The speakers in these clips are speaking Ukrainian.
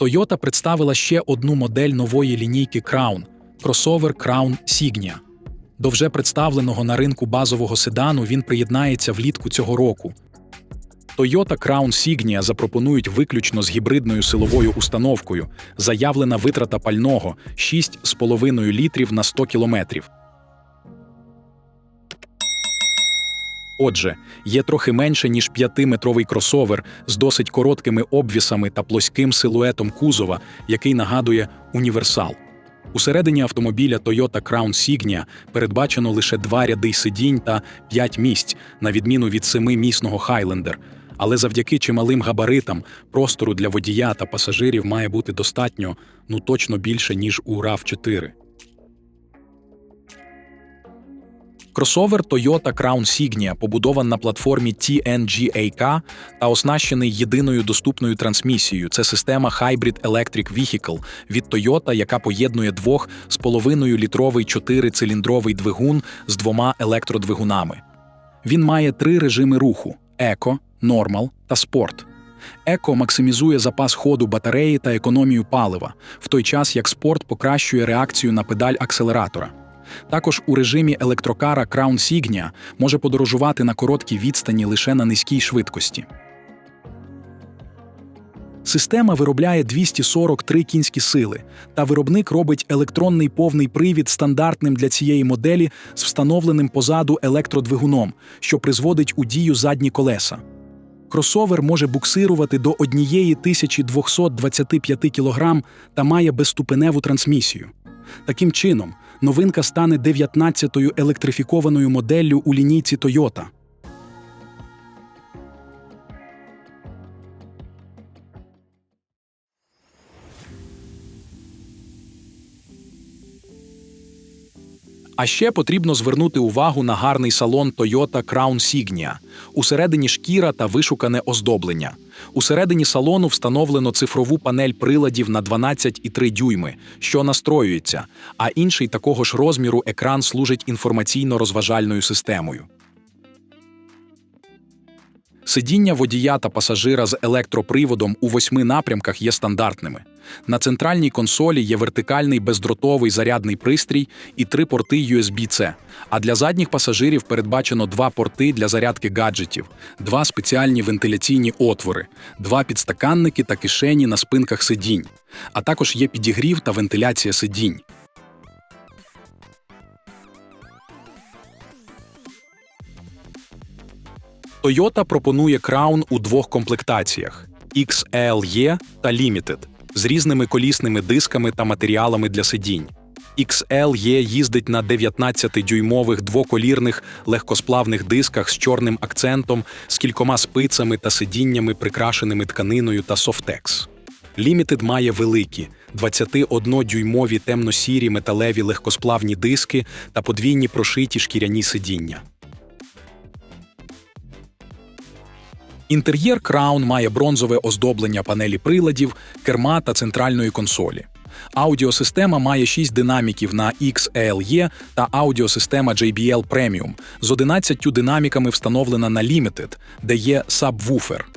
Toyota представила ще одну модель нової лінійки Crown – кросовер Crown Signia. До вже представленого на ринку базового седану він приєднається влітку цього року. Toyota Crown Signia запропонують виключно з гібридною силовою установкою. Заявлена витрата пального 6,5 літрів на 100 кілометрів. Отже, є трохи менше ніж 5-метровий кросовер з досить короткими обвісами та плоским силуетом кузова, який нагадує універсал. Усередині автомобіля Toyota Crown Signia передбачено лише два ряди сидінь та 5 місць, на відміну від семимісного Highlander. Але завдяки чималим габаритам простору для водія та пасажирів має бути достатньо, ну точно більше, ніж у RAV4. Кросовер Toyota Crown Signia побудований на платформі TNGA-K та оснащений єдиною доступною трансмісією. Це система Hybrid Electric Vehicle від Toyota, яка поєднує двох з половиною літровий чотирициліндровий двигун з двома електродвигунами. Він має три режими руху: еко, нормал та спорт. Еко максимізує запас ходу батареї та економію палива, в той час як спорт покращує реакцію на педаль акселератора. Також у режимі електрокара Crown Signia може подорожувати на короткій відстані лише на низькій швидкості. Система виробляє 243 кінські сили, та виробник робить електронний повний привід стандартним для цієї моделі з встановленим позаду електродвигуном, що призводить у дію задні колеса. Кросовер може буксирувати до 1225 кг та має безступеневу трансмісію. Таким чином, новинка стане 19-ю електрифікованою моделлю у лінійці Toyota. А ще потрібно звернути увагу на гарний салон Toyota Crown Signia. Усередині шкіра та вишукане оздоблення. Усередині салону встановлено цифрову панель приладів на 12,3 дюйми, що настроюється, а інший такого ж розміру екран служить інформаційно-розважальною системою. Сидіння водія та пасажира з електроприводом у восьми напрямках є стандартними. На центральній консолі є вертикальний бездротовий зарядний пристрій і три порти USB-C, а для задніх пасажирів передбачено два порти для зарядки гаджетів, два спеціальні вентиляційні отвори, два підстаканники та кишені на спинках сидінь, а також є підігрів та вентиляція сидінь. Toyota пропонує Crown у двох комплектаціях XLE та Limited з різними колісними дисками та матеріалами для сидінь. XLE їздить на 19-дюймових двоколірних легкосплавних дисках з чорним акцентом, з кількома спицями та сидіннями, прикрашеними тканиною та софтекс. Limited має великі 21-дюймові темно-сірі металеві легкосплавні диски та подвійні прошиті шкіряні сидіння. Інтер'єр Crown має бронзове оздоблення панелі приладів, керма та центральної консолі. Аудіосистема має 6 динаміків на XLE та аудіосистема JBL Premium з 11 динаміками встановлена на Limited, де є сабвуфер.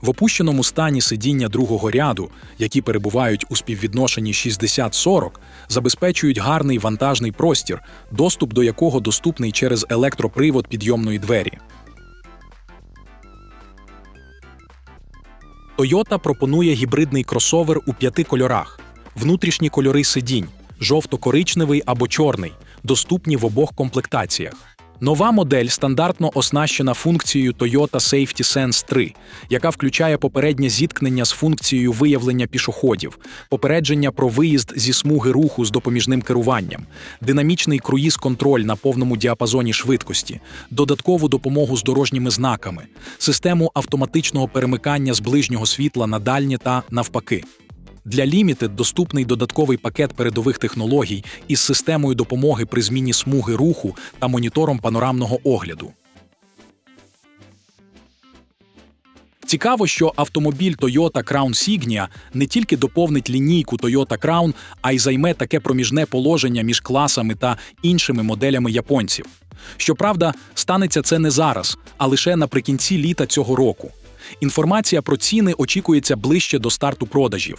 В опущеному стані сидіння другого ряду, які перебувають у співвідношенні 60-40, забезпечують гарний вантажний простір, доступ до якого доступний через електропривод підйомної двері. Toyota пропонує гібридний кросовер у п'яти кольорах: внутрішні кольори сидінь, жовто-коричневий або чорний, доступні в обох комплектаціях. Нова модель стандартно оснащена функцією Toyota Safety Sense 3, яка включає попереднє зіткнення з функцією виявлення пішоходів, попередження про виїзд зі смуги руху з допоміжним керуванням, динамічний круїз-контроль на повному діапазоні швидкості, додаткову допомогу з дорожніми знаками, систему автоматичного перемикання з ближнього світла на дальнє та навпаки. Для Limited доступний додатковий пакет передових технологій із системою допомоги при зміні смуги руху та монітором панорамного огляду. Цікаво, що автомобіль Toyota Crown Signia не тільки доповнить лінійку Toyota Crown, а й займе таке проміжне положення між класами та іншими моделями японців. Щоправда, станеться це не зараз, а лише наприкінці літа цього року. Інформація про ціни очікується ближче до старту продажів.